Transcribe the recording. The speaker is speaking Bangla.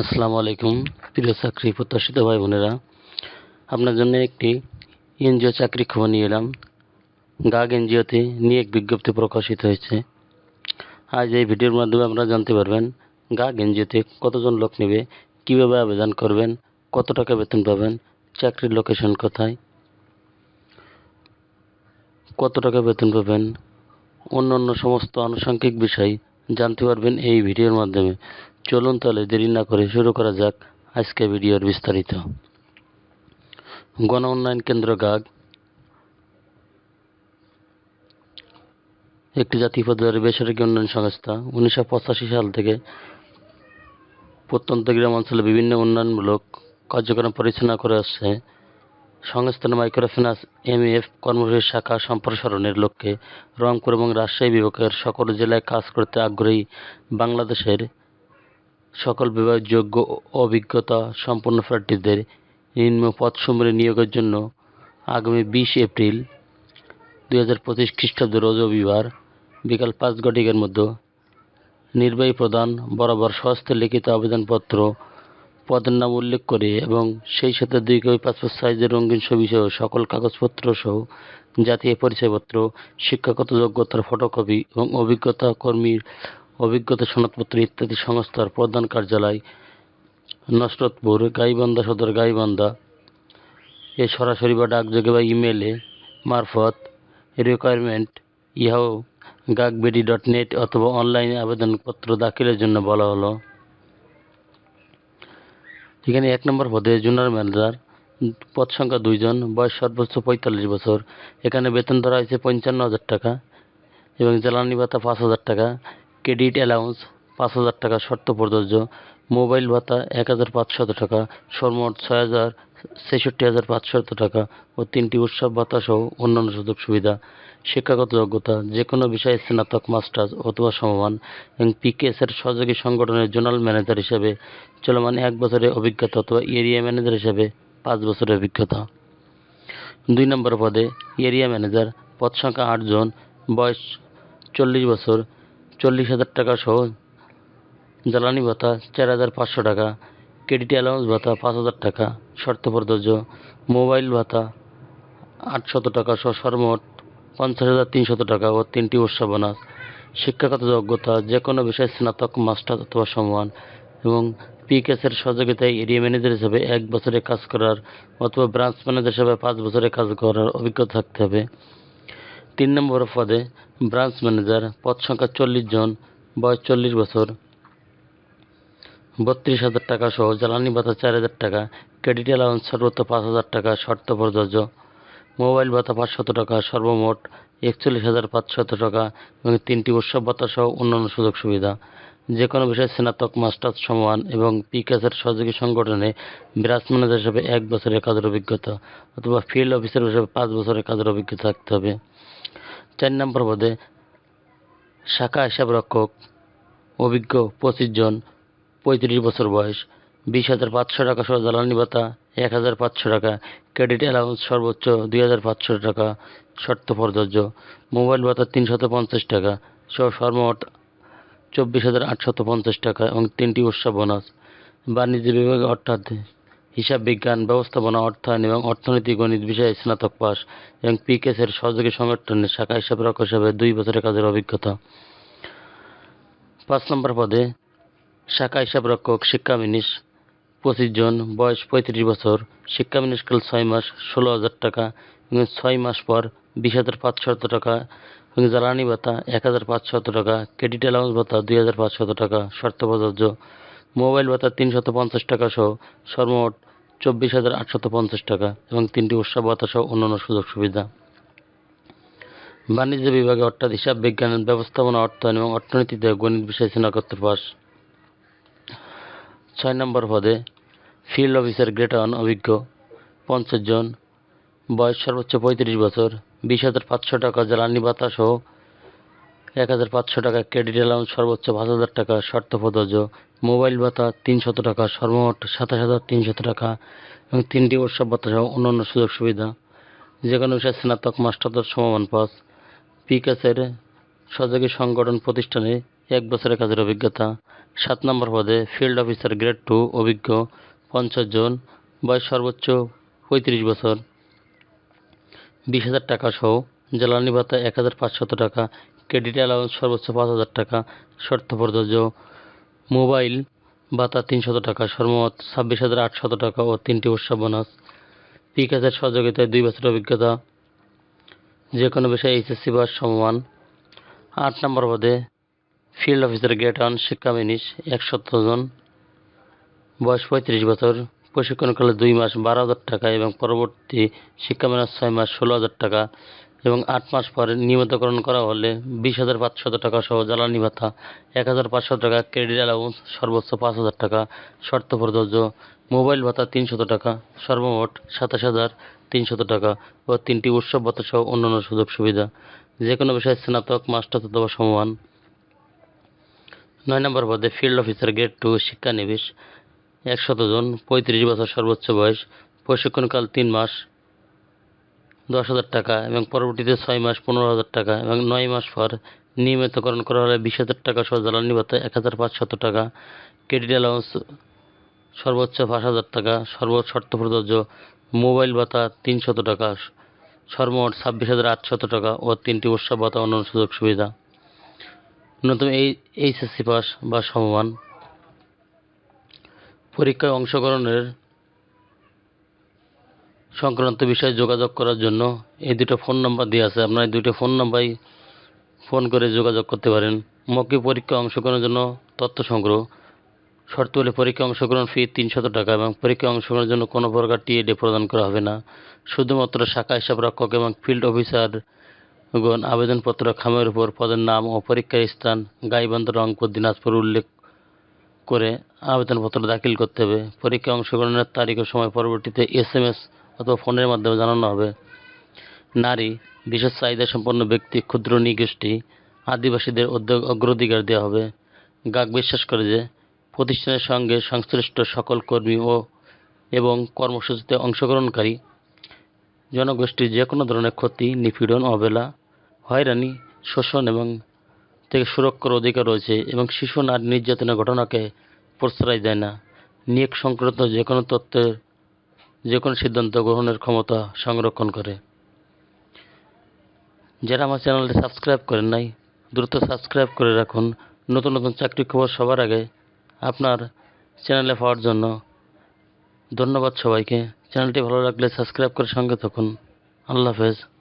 আসসালামু আলাইকুম, প্রিয় চাকরি প্রত্যাশিত ভাই বোনেরা। আপনার জন্য একটি এনজিও চাকরি খবর নিয়ে এলাম। গাগ এনজিওতে নিয়ে এক বিজ্ঞপ্তি প্রকাশিত হয়েছে। আজ এই ভিডিওর মাধ্যমে আপনারা জানতে পারবেন, গাগ এনজিওতে কতজন লোক নেবে, কীভাবে আবেদন করবেন, কত টাকা বেতন পাবেন, চাকরির লোকেশন কোথায়, কত টাকা বেতন পাবেন অন্য অন্য সমস্ত আনুষঙ্গিক বিষয় জানতে পারবেন এই ভিডিওর মাধ্যমে। চলুন তাহলে দেরি না করে শুরু করা যাক আজকে ভিডিওর বিস্তারিত। গণ উন্নয়ন কেন্দ্র গাগ। একটি জাতীয় পর্যায়ের বেসরকারি উন্নয়ন সংস্থা উনিশশো পঁচাশি সাল থেকে প্রত্যন্ত গ্রাম অঞ্চলে বিভিন্ন উন্নয়নমূলক কার্যক্রম পরিচালনা করে আসছে। সংস্থার মাইক্রোফিন্যান্স এমএফ কর্মসূচির শাখা সম্প্রসারণের লক্ষ্যে রংপুর এবং রাজশাহী বিভাগের সকল জেলায় কাজ করতে আগ্রহী বাংলাদেশের সকল বিভাগের যোগ্য অভিজ্ঞতা সম্পন্ন প্রার্থীদের নিম্ন পদসমূহে নিয়োগের জন্য আগামী বিশ এপ্রিল দুই হাজার পঁচিশ খ্রিস্টাব্দ রবিবার বিকাল পাঁচ ঘটিকার মধ্যে নির্বাহী প্রধান বরাবর স্বহস্তে লিখিত আবেদনপত্র, পদের নাম উল্লেখ করে এবং সেই সাথে দুই কপি পাসপোর্ট সাইজের রঙিন ছবি সহ সকল কাগজপত্র সহ জাতীয় পরিচয়পত্র, শিক্ষাগত যোগ্যতার ফটোকপি এবং অভিজ্ঞতা কর্মীর অভিজ্ঞতা সনদপত্র ইত্যাদি সংস্থার প্রধান কার্যালয় নসরতপুর গাইবান্ধা সদর, গাইবান্ধা। এ সরাসরি বা ডাকযোগে বা ইমেলে মারফত রিকোয়ারমেন্ট ইহাও গাগবেডি ডট নেট অথবা অনলাইনে আবেদনপত্র দাখিলের জন্য বলা হলো। এখানে এক নম্বর পদে জুনিয়র ম্যানেজার, পদ সংখ্যা দুইজন বয়স সর্বোচ্চ পঁয়তাল্লিশ বছর। এখানে বেতন ধরা হয়েছে পঞ্চান্ন হাজার টাকা এবং জ্বালানি ভাতা পাঁচ হাজার টাকা। ক্রেডিট অ্যালাউন্স, পাঁচ হাজার টাকা শর্ত প্রযোজ্য, মোবাইল ভাতা এক হাজার পাঁচশত টাকা, সর্বমোট ছয় হাজার ছেষট্টি হাজার পাঁচশত টাকা ও তিনটি উৎসব ভাতা সহ অন্যান্য সুযোগ সুবিধা, শিক্ষাগত যোগ্যতা যে কোনো বিষয়ে স্নাতক, মাস্টার্স অথবা সমমান এবং পিকেএসের সহযোগী সংগঠনের জোনাল ম্যানেজার হিসেবে চলমান এক বছরের অভিজ্ঞতা অথবা এরিয়া ম্যানেজার হিসেবে পাঁচ বছরের অভিজ্ঞতা। দুই নম্বর পদে এরিয়া ম্যানেজার, পদ সংখ্যা আটজন বয়স চল্লিশ বছর চল্লিশ হাজার টাকা সহ জ্বালানি ভাতা, চার হাজার পাঁচশো টাকা, ক্রেডিট অ্যালাউন্স ভাতা, পাঁচ হাজার টাকা, শর্ত প্রযোজ্য, মোবাইল ভাতা, আটশত টাকা সহ সর্বমোট পঞ্চাশ হাজার তিনশত টাকা ও তিনটি উৎসব বোনাস শিক্ষাগত যোগ্যতা যে কোনো বিষয়ে স্নাতক মাস্টার অথবা সমান, এবং পিকেসের সহযোগিতায় এরিয়া ম্যানেজার হিসেবে এক বছরে কাজ করার অথবা ব্রাঞ্চ ম্যানেজার হিসেবে পাঁচ বছরে কাজ করার অভিজ্ঞতা থাকতে হবে। তিন নম্বর পদে ব্রাঞ্চ ম্যানেজার পদ সংখ্যা চল্লিশ জন, বয়স চল্লিশ বছর। বত্রিশ হাজার টাকা সহ জ্বালানি ভাতা চার হাজার টাকা ক্রেডিট অ্যালাউন্স সর্বোচ্চ পাঁচ হাজার টাকা, শর্ত প্রযোজ্য। মোবাইল ভাতা পাঁচশত টাকা, সর্বমোট একচল্লিশ হাজার পাঁচশত টাকা এবং তিনটি উৎসব ভাতা সহ অন্যান্য সুযোগ সুবিধা। যে কোনো বিষয়ে স্নাতক, মাস্টার্স, সমান এবং পিকাসের সহযোগী সংগঠনে ব্রাঞ্চ ম্যানেজার হিসেবে এক বছরের কাজের অভিজ্ঞতা অথবা ফিল্ড অফিসার হিসেবে পাঁচ বছরের কাজের অভিজ্ঞতা থাকতে হবে। চার নম্বর পদে শাখা হিসাব রক্ষক, অভিজ্ঞ পঁচিশ জন, পঁয়ত্রিশ বছর বয়স, বিশ হাজার পাঁচশো টাকা সহ জ্বালানি ভাতা, এক হাজার পাঁচশো টাকা, ক্রেডিট অ্যালাউন্স সর্বোচ্চ দুই হাজার পাঁচশো টাকা, শর্ত প্রযোজ্য, মোবাইল ভাতা তিনশত পঞ্চাশ টাকা সহ সর্বমোট চব্বিশ হাজার আটশত পঞ্চাশ টাকা এবং তিনটি উৎসব বোনাস। বাণিজ্য বিভাগে অর্থাৎ হিসাব বিজ্ঞান, ব্যবস্থাপনা, অর্থায়ন এবং অর্থনীতি গণিত বিষয়ে স্নাতক পাস এবং পিকেসের সহযোগী সংগঠনের শাখা হিসাব রক্ষক হিসাবে দুই বছরের কাজের অভিজ্ঞতা। পাঁচ নম্বর পদে শাখা হিসাব রক্ষক শিক্ষা মিনিস পঁচিশ জন, বয়স পঁয়ত্রিশ বছর শিক্ষা মিনিস্কাল ছয় মাস, ষোলো হাজার টাকা এবং ছয় মাস পর বিশ হাজার পাঁচশত টাকা এবং জ্বালানি ভাতা এক হাজার পাঁচশত টাকা, ক্রেডিট অ্যালাউন্স ভাতা দুই হাজার পাঁচশত টাকা শর্ত প্রযোজ্য মোবাইল ভাতা তিনশত পঞ্চাশ টাকা সহ সর্বমোট চব্বিশ হাজার আটশত পঞ্চাশ টাকা এবং তিনটি উৎসব সহ অন্যান্য সুযোগ সুবিধা। বাণিজ্য বিভাগে অর্থাৎ হিসাব বিজ্ঞান ব্যবস্থাপনা, অর্থায়ন এবং অর্থনীতিতে গণিত বিষয়ে স্নাতকোত্তর পাস। ছয় নম্বর পদে ফিল্ড অফিসার গ্রেটার অভিজ্ঞ, পঞ্চাশ জন, বয়স সর্বোচ্চ পঁয়ত্রিশ বছর, বিশ হাজার পাঁচশো টাকা জ্বালানি ভাতা সহ এক হাজার পাঁচশো টাকা ক্রেডিট অ্যালাউন্স, সর্বোচ্চ পাঁচ হাজার টাকা শর্ত প্রযোজ্য। মোবাইল ভাতা তিনশত টাকা, সর্বমোট সাতাশ হাজার তিনশত টাকা এবং তিনটি উৎসব ভাতা সহ অন্যান্য সুযোগ সুবিধা। যে কোনো বিষয়ে স্নাতক, মাস্টারদের সমমান পাস। পিকাসের সহযোগী সংগঠন প্রতিষ্ঠানে এক বছরের কাজের অভিজ্ঞতা। সাত নম্বর পদে ফিল্ড অফিসার গ্রেড টু অভিজ্ঞ, পঞ্চাশ জন, বয়স সর্বোচ্চ পঁয়ত্রিশ বছর। বিশ হাজার টাকা সহ জ্বালানি ভাতা এক হাজার পাঁচশত টাকা, ক্রেডিট অ্যালাউন্স সর্বোচ্চ পাঁচ হাজার টাকা, শর্ত প্রযোজ্য। মোবাইল ভাতা তিনশত টাকা, সর্বমোট ছাব্বিশ হাজার আটশত টাকা ও তিনটি উৎসব বোনাস। বিকাশের সহযোগিতায় দুই বছর অভিজ্ঞতা। যে কোনো বিষয়ে এইচএসসি পাস সমমান। আট নম্বর পদে ফিল্ড অফিসার গ্রেড অন শিক্ষা মিনিশ একশত জন। বয়স পঁয়ত্রিশ বছর। প্রশিক্ষণকালে দুই মাস বারো হাজার টাকা এবং পরবর্তী শিক্ষা মেয়াদ ছয় মাস ষোলো হাজার টাকা। এবং আট মাস পরে নিয়মিতকরণ করা হলে বিশ হাজার পাঁচশত টাকা সহ জ্বালানি ভাতা, এক হাজার পাঁচশো টাকা ক্রেডিট অ্যালাউন্স সর্বোচ্চ পাঁচ হাজার টাকা শর্ত প্রযোজ্য, মোবাইল ভাতা তিনশত টাকা, সর্বমোট সাতাশ হাজার তিনশত টাকা ও তিনটি উৎসব ভাতা সহ অন্যান্য সুযোগ সুবিধা। যে কোনো বিষয়ে স্নাতক মাস্টার অথবা সমমান। নয় নম্বর পদে ফিল্ড অফিসার গ্রেড টু শিক্ষানবিশ, একশত জন, পঁয়ত্রিশ বছর সর্বোচ্চ বয়স, প্রশিক্ষণকাল তিন মাস দশ হাজার টাকা এবং পরবর্তীতে ছয় মাস পনেরো হাজার টাকা এবং নয় মাস পর নিয়মিতকরণ করা হলে বিশ হাজার টাকা সহ জ্বালানি ভাতা এক হাজার পাঁচশত টাকা, ক্রেডিট অ্যালাউন্স সর্বোচ্চ পাঁচ হাজার টাকা, সর্বোচ্চ শর্ত প্রযোজ্য মোবাইল ভাতা তিনশত টাকা, সর্বমোট ছাব্বিশ হাজার আটশত টাকা ও তিনটি উৎসব ভাতা অন্যান্য সুযোগ সুবিধা। ন্যূনতম এই এইচএসসি পাস বা সমমান। পরীক্ষায় অংশগ্রহণের সংক্রান্ত বিষয়ে যোগাযোগ করার জন্য এই দুটো ফোন নাম্বার দেওয়া আছে। আপনারা এই দুটো ফোন নাম্বারই ফোন করে যোগাযোগ করতে পারেন। মৌখিক পরীক্ষা অংশগ্রহণের জন্য তথ্য সংগ্রহ। শর্ত হলে পরীক্ষা অংশগ্রহণ ফি তিনশত টাকা এবং পরীক্ষা অংশগ্রহণের জন্য কোনো প্রকার টিএডি প্রদান করা হবে না। শুধুমাত্র শাখা হিসাব রক্ষক এবং ফিল্ড অফিসারগণ আবেদনপত্র খামের উপর পদের নাম ও পরীক্ষার স্থান, গাইবান্ধ, রংপুর, দিনাজপুর উল্লেখ করে আবেদনপত্র দাখিল করতে হবে। পরীক্ষা অংশগ্রহণের তারিখ ও সময় পরবর্তীতে এস এম এস অথবা ফোনের মাধ্যমে জানানো হবে। নারী, বিশেষ চাহিদা সম্পন্ন ব্যক্তি, ক্ষুদ্র, নিগোষ্ঠী, আদিবাসীদের অগ্রাধিকার দেওয়া হবে। গাক বিশ্বাস করে যে, প্রতিষ্ঠানের সঙ্গে সংশ্লিষ্ট সকল কর্মী ও এবং কর্মসূচিতে অংশগ্রহণকারী, জনগোষ্ঠীর যে কোনো ধরনের ক্ষতি, নিপীড়ন, অবহেলা, হয়রানি, শোষণ এবং থেকে সুরক্ষার অধিকার রয়েছে এবং শিশু নারী নির্যাতনের ঘটনাকে প্রশ্রয় দেয় না। নিয়োগ সংক্রান্ত যে কোনো তথ্যের যে কোনো সিদ্ধান্ত গ্রহণের ক্ষমতা সংরক্ষণ করে। যারা আমার চ্যানেলটি সাবস্ক্রাইব করেন নাই, দ্রুত সাবস্ক্রাইব করে রাখুন। নতুন নতুন চাকরি খবর সবার আগে আপনার চ্যানেলে পাওয়ার জন্য ধন্যবাদ সবাইকে। চ্যানেলটি ভালো লাগলে সাবস্ক্রাইব করে সঙ্গে থাকুন। আল্লাহ হাফেজ।